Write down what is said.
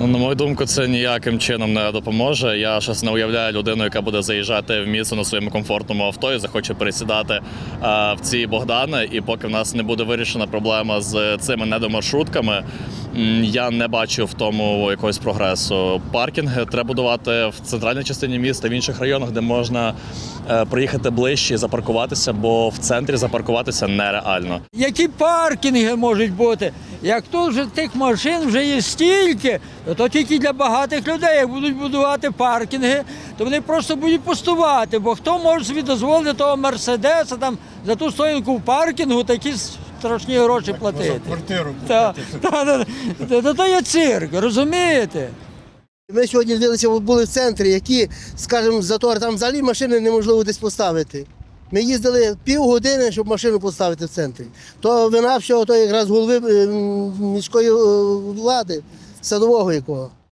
Ну, на мою думку, це ніяким чином не допоможе. Я щось не уявляю людину, яка буде заїжджати в місто на своєму комфортному авто і захоче пересідати е, в ці Богдани. І поки в нас не буде вирішена проблема з цими недомаршрутками, я не бачу в тому якогось прогресу. Паркінги треба будувати в центральній частині міста, в інших районах, де можна е, приїхати ближче і запаркуватися, бо в центрі запаркуватися нереально. Які паркінги можуть бути? Як тут вже тих машин вже є стільки, то, тільки для багатих людей. Як будуть будувати паркінги, то вони просто будуть пустувати. Бо хто може собі дозволити того мерседеса там за ту стоянку в паркінгу такі страшні гроші платити? Квартиру Та, та, та, та, та, то є цирк, розумієте? Ми сьогодні дивилися, були в центрі, які, скажімо, затор, там взагалі машини неможливо десь поставити. Ми їздили півгодини, щоб машину поставити в центрі. То вина всього, то якраз голови міської е, влади, садового якого.